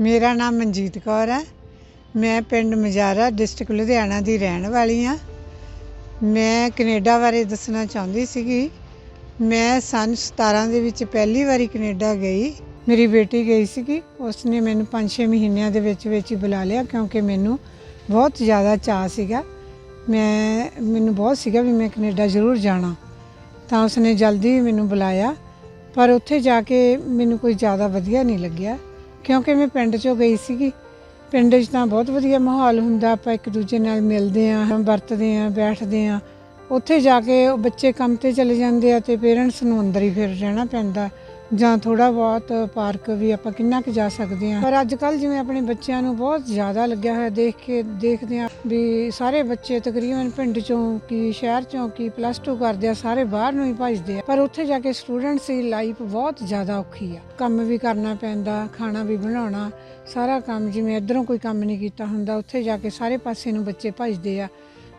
ਮੇਰਾ ਨਾਮ ਮਨਜੀਤ ਕੌਰ ਹੈ। ਮੈਂ ਪਿੰਡ ਮਜਾਰਾ ਡਿਸਟ੍ਰਿਕਟ ਲੁਧਿਆਣਾ ਦੀ ਰਹਿਣ ਵਾਲੀ ਹਾਂ। ਮੈਂ ਕੈਨੇਡਾ ਬਾਰੇ ਦੱਸਣਾ ਚਾਹੁੰਦੀ ਸੀਗੀ। ਮੈਂ ਸੰਨ 17 ਦੇ ਵਿੱਚ ਪਹਿਲੀ ਵਾਰੀ ਕੈਨੇਡਾ ਗਈ। ਮੇਰੀ ਬੇਟੀ ਗਈ ਸੀਗੀ। ਉਸਨੇ ਮੈਨੂੰ 5-6 ਮਹੀਨਿਆਂ ਦੇ ਵਿੱਚ ਵਿੱਚ ਹੀ ਬੁਲਾ ਲਿਆ ਕਿਉਂਕਿ ਮੈਨੂੰ ਬਹੁਤ ਜ਼ਿਆਦਾ ਚਾਅ ਸੀਗਾ। ਮੈਂ, ਮੈਨੂੰ ਬਹੁਤ ਸੀਗਾ ਵੀ ਮੈਂ ਕੈਨੇਡਾ ਜ਼ਰੂਰ ਜਾਣਾ। ਤਾਂ ਉਸਨੇ ਜਲਦੀ ਮੈਨੂੰ ਬੁਲਾਇਆ। ਪਰ ਉੱਥੇ ਜਾ ਕੇ ਮੈਨੂੰ ਕੋਈ ਜ਼ਿਆਦਾ ਵਧੀਆ ਨਹੀਂ ਲੱਗਿਆ। ਕਿਉਂਕਿ ਮੈਂ ਪਿੰਡ 'ਚੋਂ ਗਈ ਸੀਗੀ। ਪਿੰਡ 'ਚ ਤਾਂ ਬਹੁਤ ਵਧੀਆ ਮਾਹੌਲ ਹੁੰਦਾ, ਆਪਾਂ ਇੱਕ ਦੂਜੇ ਨਾਲ ਮਿਲਦੇ ਆਂ ਵਰਤਦੇ ਆਂ ਬੈਠਦੇ ਆਂ ਉੱਥੇ ਜਾ ਕੇ ਬੱਚੇ ਕੰਮ ਤੇ ਚਲੇ ਜਾਂਦੇ ਆ ਤੇ ਪੇਰੈਂਟਸ ਨੂੰ ਅੰਦਰ ਹੀ ਫਿਰ ਰਹਿਣਾ ਪੈਂਦਾ। ਜਾਂ ਥੋੜਾ ਬਹੁਤ ਪਾਰਕ ਵੀ ਆਪਾਂ ਕਿੰਨਾ ਕੁ ਜਾ ਸਕਦੇ ਆ ਪਰ ਅੱਜ ਕੱਲ ਜਿਵੇਂ ਆਪਣੇ ਬੱਚਿਆਂ ਨੂੰ ਬਹੁਤ ਜ਼ਿਆਦਾ ਲੱਗਿਆ ਹੋਇਆ ਦੇਖ ਕੇ, ਦੇਖਦੇ ਆ ਵੀ ਸਾਰੇ ਬੱਚੇ ਤਕਰੀਬਨ ਪਿੰਡ ਚੋਂ ਕੀ ਸ਼ਹਿਰ ਚੋਂ ਕੀ ਪਲੱਸ 2 ਕਰਦੇ ਆ, ਸਾਰੇ ਬਾਹਰ ਨੂੰ ਹੀ ਭੱਜਦੇ ਆ। ਪਰ ਉੱਥੇ ਜਾ ਕੇ ਸਟੂਡੈਂਟਸ ਦੀ ਲਾਈਫ ਬਹੁਤ ਜ਼ਿਆਦਾ ਔਖੀ ਆ। ਕੰਮ ਵੀ ਕਰਨਾ ਪੈਂਦਾ, ਖਾਣਾ ਵੀ ਬਣਾਉਣਾ, ਸਾਰਾ ਕੰਮ ਜਿਵੇਂ ਇਧਰੋਂ ਕੋਈ ਕੰਮ ਨਹੀਂ ਕੀਤਾ ਹੁੰਦਾ, ਉੱਥੇ ਜਾ ਕੇ ਸਾਰੇ ਪਾਸੇ ਨੂੰ ਬੱਚੇ ਭੱਜਦੇ ਆ।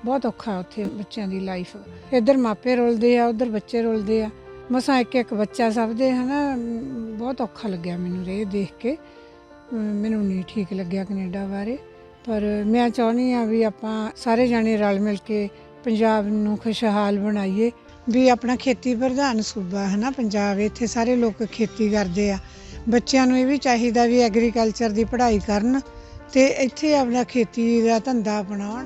ਬਹੁਤ ਔਖਾ ਉੱਥੇ ਬੱਚਿਆਂ ਦੀ ਲਾਈਫ ਇੱਧਰ ਮਾਪੇ ਰੁਲਦੇ ਆ, ਉੱਧਰ ਬੱਚੇ ਰੁਲਦੇ ਆ। ਮਸਾਂ ਇੱਕ ਇੱਕ ਬੱਚਾ ਸਭ ਦੇ ਹਨਾ ਅਮ, ਬਹੁਤ ਔਖਾ ਲੱਗਿਆ ਮੈਨੂੰ ਇਹ ਦੇਖ ਕੇ। ਮੈਨੂੰ ਨਹੀਂ ਠੀਕ ਲੱਗਿਆ ਕੈਨੇਡਾ ਬਾਰੇ। ਪਰ ਮੈਂ ਚਾਹੁੰਦੀ ਆ ਵੀ ਆਪਾਂ ਸਾਰੇ ਜਾਣੇ ਰਲ ਮਿਲ ਕੇ ਪੰਜਾਬ ਨੂੰ ਖੁਸ਼ਹਾਲ ਬਣਾਈਏ। ਵੀ ਆਪਣਾ ਖੇਤੀ ਪ੍ਰਧਾਨ ਸੂਬਾ ਹੈ ਨਾ ਪੰਜਾਬ ਇੱਥੇ ਸਾਰੇ ਲੋਕ ਖੇਤੀ ਕਰਦੇ ਆ। ਬੱਚਿਆਂ ਨੂੰ ਇਹ ਵੀ ਚਾਹੀਦਾ ਵੀ ਐਗਰੀਕਲਚਰ ਦੀ ਪੜ੍ਹਾਈ ਕਰਨ ਤੇ ਇੱਥੇ ਆਪਣਾ ਖੇਤੀ ਦਾ ਧੰਦਾ ਅਪਣਾਉਣ।